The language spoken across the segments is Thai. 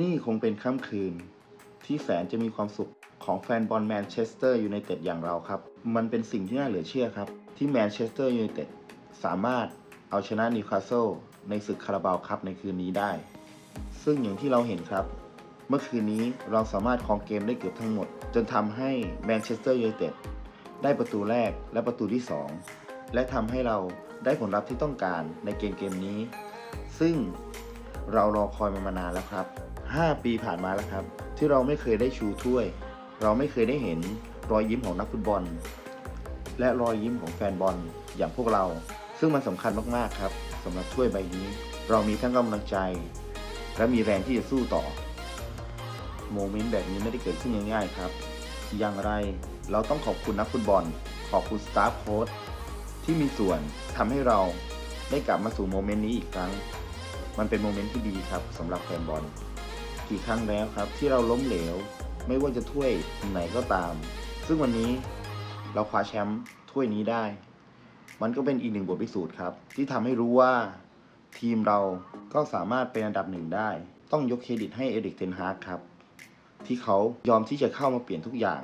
นี่คงเป็นค่ำคืน ที่แสนจะมีความสุขของแฟนบอลแมนเชสเตอร์ยูไนเต็ดอย่างเราครับ มันเป็นสิ่งที่น่าเหลือเชื่อครับ ที่แมนเชสเตอร์ยูไนเต็ดสามารถเอาชนะนิวคาสเซิลในศึกคาราบาวครับในคืนนี้ได้ ซึ่งอย่างที่เราเห็นครับ เมื่อคืนนี้เราสามารถครองเกมได้เกือบทั้งหมด จนทำให้แมนเชสเตอร์ยูไนเต็ดได้ประตูแรกและประตูที่ 2 และทำให้เราได้ผลลัพธ์ที่ต้องการในเกมเกมนี้ ซึ่ง เรารอคอยมันมานานแล้วครับ 5 ปีผ่านมาแล้วครับ ที่เราไม่เคยได้ชูถ้วย เราไม่เคยได้เห็นรอยยิ้มของนักฟุตบอล และรอยยิ้มของแฟนบอลอย่างพวกเรา ซึ่งมันสำคัญมากๆครับสำหรับถ้วยใบนี้ เรามีทั้งกำลังใจ และมีแรงที่จะสู้ต่อโมเมนต์แบบนี้ไม่ได้เกิดขึ้นง่ายๆครับ อย่างไรเราต้องขอบคุณนักฟุตบอล ขอบคุณสตาฟโค้ชที่มีส่วนทำให้เราได้กลับมาสู่โมเมนต์นี้อีกครั้ง มันเป็นโมเมนต์ที่ดีครับสำหรับแฟนบอลกี่ครั้งแล้วครับที่เราล้มเหลว ไม่ว่าจะถ้วยไหนก็ตาม ซึ่งวันนี้เราคว้าแชมป์ถ้วยนี้ได้ มันก็เป็นอีกหนึ่งบทพิสูจน์ครับ ที่ทำให้รู้ว่าทีมเราก็สามารถเป็นอันดับหนึ่งได้ ต้องยกเครดิตให้เอริกเทนฮากครับ ที่เขายอมที่จะเข้ามาเปลี่ยนทุกอย่าง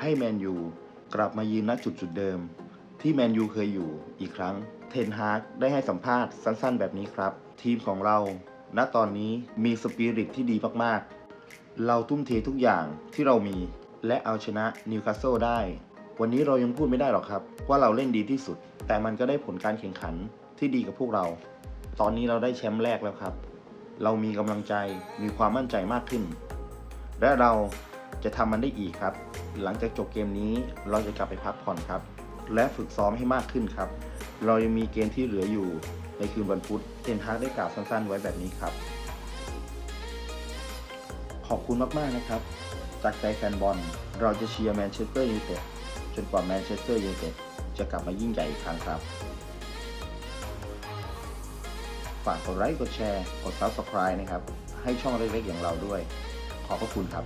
ให้แมนยูกลับมายืนณจุดจุดเดิม ที่แมนยูเคยอยู่อีกครั้ง เทนฮากได้ให้สัมภาษณ์สั้นๆ แบบนี้ครับ ทีมของเรา ณตอนนี้มีสปิริตที่ดีมากๆ เราทุ่มเททุกอย่างที่เรามี และเอาชนะนิวคาสเซิลได้ วันนี้เรายังพูดไม่ได้หรอกครับ ว่าเราเล่นดีที่สุด แต่มันก็ได้ผลการแข่งขันที่ดีกับพวกเรา ตอนนี้เราได้แชมป์แรกแล้วครับ เรามีกำลังใจมีความมั่นใจมากขึ้น และเราจะทำมันได้อีกครับ หลังจากจบเกมนี้เราจะกลับไปพักผ่อนครับ และฝึกซ้อมให้มากขึ้นครับ เรายังมีเกมที่เหลืออยู่ในคืนวันพุธเทนฮากได้กล่าวสั้นๆ ไว้แบบนี้ครับ ขอบคุณมากๆนะครับ จากใจแฟนบอลเราจะเชียร์แมนเชสเตอร์ยูไนเต็ดจนกว่าแมนเชสเตอร์ยูไนเต็ดจะกลับมายิ่งใหญ่อีกครั้งครับ ฝากกดไลค์กดแชร์ กด Subscribe นะครับ ให้ช่องเล็กๆอย่างเราด้วย ขอบพระคุณครับ